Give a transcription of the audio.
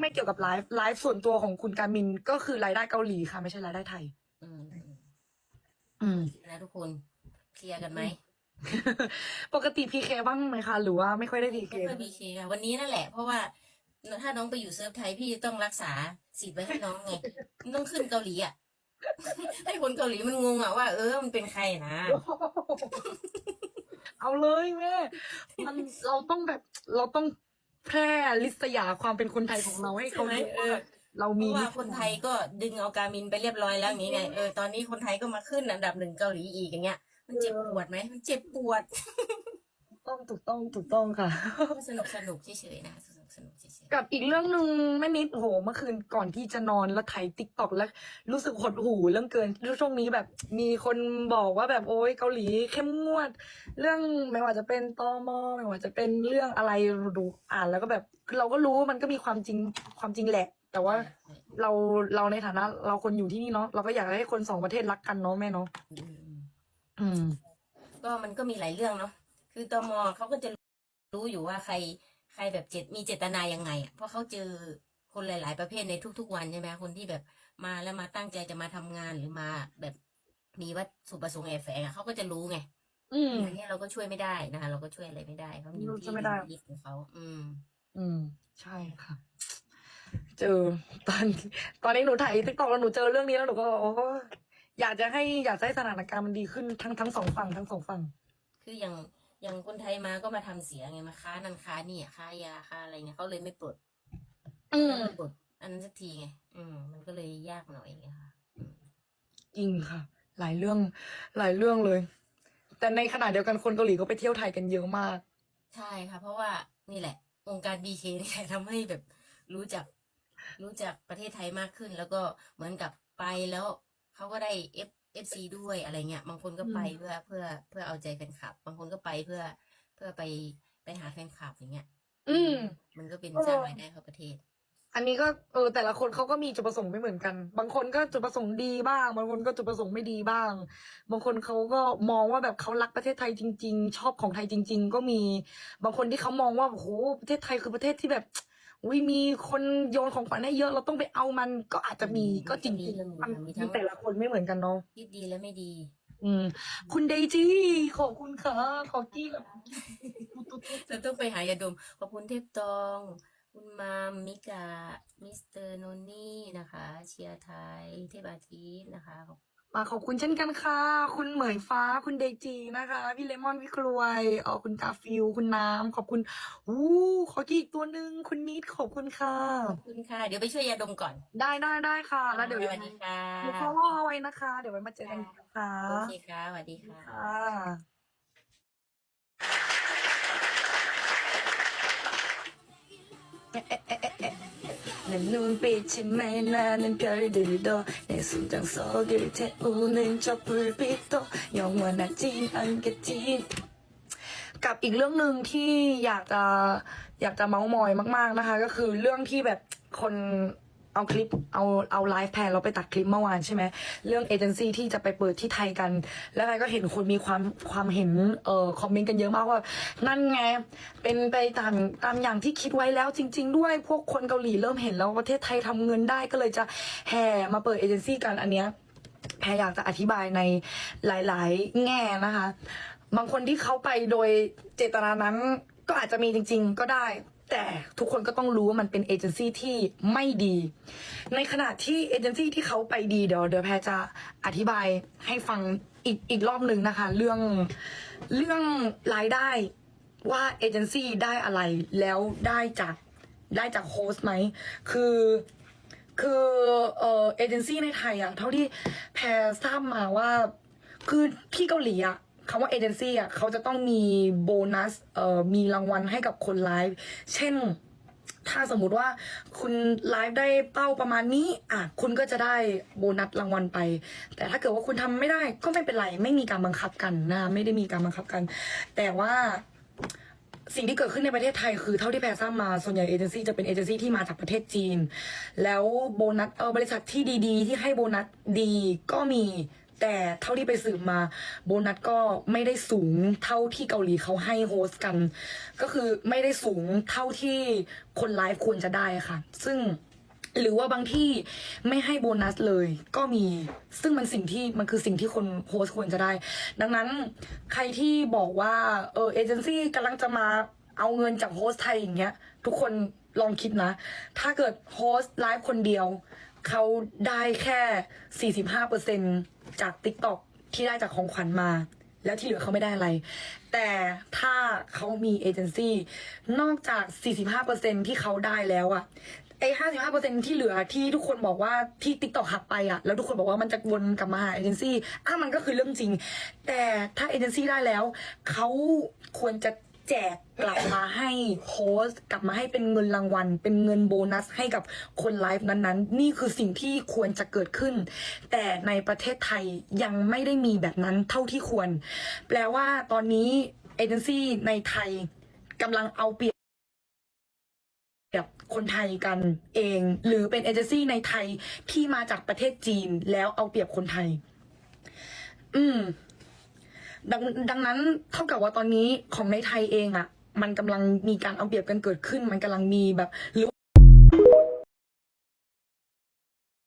ไม่เกี่ยวกับไลฟ์ไลฟ์ส่วนตัวของคุณการมินก็คือรายได้เกาหลีค่ะ ไม่ใช่รายได้ไทย อืมอืมอืมนะทุกคนเคลียร์กันไหมปกติพีเคบ้างไหมคะ หรือว่าไม่ค่อยได้พีเคไม่ค่อยมีเคค่ะวันนี้นั่นแหละเพราะว่าถ้าน้องไปอยู่เซิร์ฟไทยพี่ต้องรักษาสิทธิ์ไว้ให้น้องไงมันต้องขึ้นเกาหลีอะให้คนเกาหลีมันงงอะว่า เออมันเป็นใครนะ เอาเลยแม่มันเราต้องแบบเราต้อง แพร่ลิษยาความเป็นคนไทยของเราให้เขาใช่ไหมรู้เออว่าเราเพมีราะว่าคนไทยก็ดึงเอาการมินไปเรียบร้อยแล้วอย่างนี้ไงเออตอนนี้คนไทยก็มาขึ้นอันดับหนึ่งเกาหลีอีกอย่างเงี้ย มันเจ็บปวดไหมมันเจ็บปวด ต้องถูกต้องถูกต้องค่ะก็สนุกสนุกเฉยๆนะ สนุกสนุกเฉยกับอีกเรื่องหนึ่งแม่นิดโหเมื่อคืนก่อนที่จะนอนแล้วไถติ๊กต็อกแล้วรู้สึกหดหูเรื่องเกินช่วงนี้แบบ มีคนบอกว่าแบบโอ๊ยเกาหลีเข้มงวด เรื่องไม่ว่าจะเป็นตอมอไม่ว่าจะเป็นเรื่องอะไรดูอ่านแล้วก็แบบคือเราก็รู้ว่ามันก็มีความจริงความจริงแหละ แต่ว่าๆเราเราในฐานะ เราคนอยู่ที่นี่เนาะเราก็อยากให้คนสองประเทศรักกันเนาะแม่เนาะอืมอืมอืมก็มันก็มีหลายเรื่องเนาะคือตมเขาก็จะรู้อยู่ว่าใครใค รแบบเจตมีเจตนายังไงอะเพราะเขาเจอคนหลาย ๆ ประเภทในทุก ๆ วันใช่ไหมคนที่แบบมาแล้วมาตั้งใจจะมาทำงานหรือมาแบบมีวัตถุประสงค์แอบแฝงอะเขาก็จะรู้ไงอืมอันนี้เราก็ช่วยไม่ได้นะคะเราก็ช่วยอะไรไม่ได้เขาอยู่ที่ช่วยไม่ได้ลิสต์ของเขาอืม อืม ใช่ค่ะ เจอตอนตอนนี้หนูถ่ายติ๊กต็อกแล้วหนูเจอเรื่องนี้แล้วหนูก็โอ้อยากจะให้อยากจะให้สถานการณ์มันดีขึ้นทั้งทั้งสองฝั่งทั้งสองฝั่ง คืออย่าง อย่างคนไทยมาก็มาทำเสียไงมาค้านันค้านี่อะค้ายาค้าอะไรเงี้ยเขาเลยไม่ปลดอืมไม่ปลดอันนั้นสักทีไงอืม มันก็เลยยากหน่อยไงค่ะอืมจริงค่ะ หลายเรื่องหลายเรื่องเลย แต่ในขณะเดียวกันคนเกาหลีก็ไปเที่ยวไทยกันเยอะมาก ใช่ค่ะ เพราะว่านี่แหละ องค์การบีเคนี่แหละทำให้แบบรู้จัก รู้จักประเทศไทยมากขึ้น แล้วก็เหมือนกับไปแล้วเขาก็ได้เอฟ เอฟซีด้วยอะไรเงี้ยบางคนก็ไปเพื่อเพื่อเพื่อเอาใจแฟนคลับ บางคนก็ไปเพื่อเพื่อไปไปหาแฟนคลับอย่างเงี้ย อืม มันก็เป็นสร้างรายได้เข้าประเทศ อันนี้ก็เออแต่ละคนเขาก็มีจุดประสงค์ไม่เหมือนกัน บางคนก็จุดประสงค์ดีบ้าง บางคนก็จุดประสงค์ไม่ดีบ้าง บางคนเขาก็มองว่าแบบเขารักประเทศไทยจริง ๆ ชอบของไทยจริง ๆ ก็มี บางคนที่เขามองว่าโอ้โหประเทศไทยคือประเทศที่แบบ อุ้ยมีคนโยนของขวัญให้เยอะเราต้องไปเอามันก็อาจจะมีก็จริงมีๆมันมีทั้ง แต่ละคนไม่เหมือนกันเนาะที่ดีและไม่ดี อืม คุณเดจี้ขอบคุณค่ะขอจี้แบบจะต้องไปหายาดมขอบคุณเทพตอง คุณมามมิกามิสเตอร์โนนี่นะคะ เชียร์ไทย เทพอาทิตย์นะคะ มาขอบคุณเช่นกันค่ะ คุณเหมยฟ้า คุณเดจีนะคะ พี่เลมอน พี่กรวยเออคุณกาฟิลคุณน้ำ ขอบคุณอู้ขอกี้อีกตัวหนึ่งคุณนิด ขอบคุณค่ะ ขอบคุณค่ะ เดี๋ยวไปช่วยยาดมก่อน ได้ได้ได้ค่ะ แล้วเดี๋ยวสวัสดีค่ะเดี๋ยวเขาว่าเอาไว้นะคะ เดี๋ยวไว้มาเจอกันค่ะ โอเคค่ะ สวัสดีค่ะ ค่ะ 내 눈빛이 매일 나는 별들도 내 심장 속을 태우는 저 불빛도 영원하진 않겠지 กับอีกเรื่องหนึ่งที่อยากจะอยากจะเมาส์มอยมากๆนะคะ ก็คือเรื่องที่แบบคน เอาคลิปเอาเอาไลฟ์แพนเราไปตัดคลิปเมื่อวานใช่ไหมเรื่องเอเจนซี่ที่จะไปเปิดที่ไทยกัน แล้วไงก็เห็นคนมีความความเห็นเอ่อคอมเมนต์กันเยอะมากว่า นั่นไงเป็นไปตามตามอย่างที่คิดไว้แล้วจริง ๆ ด้วยพวกคนเกาหลีเริ่มเห็นแล้วประเทศไทยทำเงินได้ก็เลยจะแห่มาเปิดเอเจนซี่กันอันเนี้ยแพรอยากจะอธิบายในหลาย ๆ แง่นะคะ บางคนที่เขาไปโดยเจตนานั้นก็อาจจะมีจริง ๆ ก็ได้ แต่ทุกคนก็ต้องรู้ว่ามันเป็นเอเจนซี่ที่ไม่ดี ในขณะที่เอเจนซี่ที่เขาไปดีเดี๋ยวเดี๋ยวแพรจะอธิบายให้ฟังอีกอีกรอบหนึ่งนะคะ เรื่องเรื่องรายได้ว่าเอเจนซี่ได้อะไรแล้วได้จากได้จากโฮสต์ไหม คือคือเออเอเจนซี่ในไทยอะเท่าที่แพรทราบมาว่า คือที่เกาหลีอะ คำว่าเอเจนซี่อะเขาจะต้องมีโบนัสเอ่อมีรางวัลให้กับคนไลฟ์เช่นถ้าสมมุติว่าคุณไลฟ์ได้เป้าประมาณนี้อะคุณก็จะได้โบนัสรางวัลไป แต่ถ้าเกิดว่าคุณทำไม่ได้ก็ไม่เป็นไร ไม่มีการบังคับกันนะไม่ได้มีการบังคับกัน แต่ว่าสิ่งที่เกิดขึ้นในประเทศไทยคือเท่าที่แพรทราบมาส่วนใหญ่เอเจนซี่จะเป็นเอเจนซี่ที่มาจากประเทศจีน แล้วโบนัสเออบริษัทที่ดี ๆ ที่ให้โบนัสดีก็มี แต่เท่าที่ไปสืบมาโบนัสก็ไม่ได้สูงเท่าที่เกาหลีเขาให้โฮสกัน ก็คือไม่ได้สูงเท่าที่คนไลฟ์ควรจะได้ค่ะ ซึ่งหรือว่าบางที่ไม่ให้โบนัสเลยก็มี ซึ่งมันสิ่งที่มันคือสิ่งที่คนโฮสควรจะได้ ดังนั้นใครที่บอกว่าเออเอเจนซี่กำลังจะมาเอาเงินจากโฮสไทยอย่างเงี้ย ทุกคนลองคิดนะ ถ้าเกิดโฮสไลฟ์คนเดียว เขาได้แค่ 45%จาก TikTok ที่ได้จากของขวัญมา แล้วที่เหลือเขาไม่ได้อะไร แต่ถ้าเขามีเอเจนซี่นอกจาก 45%ที่เขาได้แล้วอะไอ้55%ที่เหลือที่ทุกคนบอกว่าที่ TikTok หักไปอะแล้วทุกคนบอกว่ามันจะวนกลับมาหาเอเจนซี่อะมันก็คือเรื่องจริง แต่ถ้าเอเจนซี่ได้แล้ว เขาควรจะ แจกกลับมาให้โฮสต์กลับมาให้เป็นเงินรางวัล เป็นเงินโบนัสให้กับคนไลฟ์นั้นๆ นี่คือสิ่งที่ควรจะเกิดขึ้น แต่ในประเทศไทยยังไม่ได้มีแบบนั้นเท่าที่ควร แปลว่าตอนนี้เอเจนซี่ในไทยกำลังเอาเปรียบกับคนไทยกันเอง หรือเป็นเอเจนซี่ในไทยที่มาจากประเทศจีนแล้วเอาเปรียบคนไทย อืม ดังดังนั้นเท่ากับว่าตอนนี้ของในไทยเองอะ่ะมันกำลังมีการเอาเปรียบกันเกิดขึ้น มันกำลังมีแบบหรือ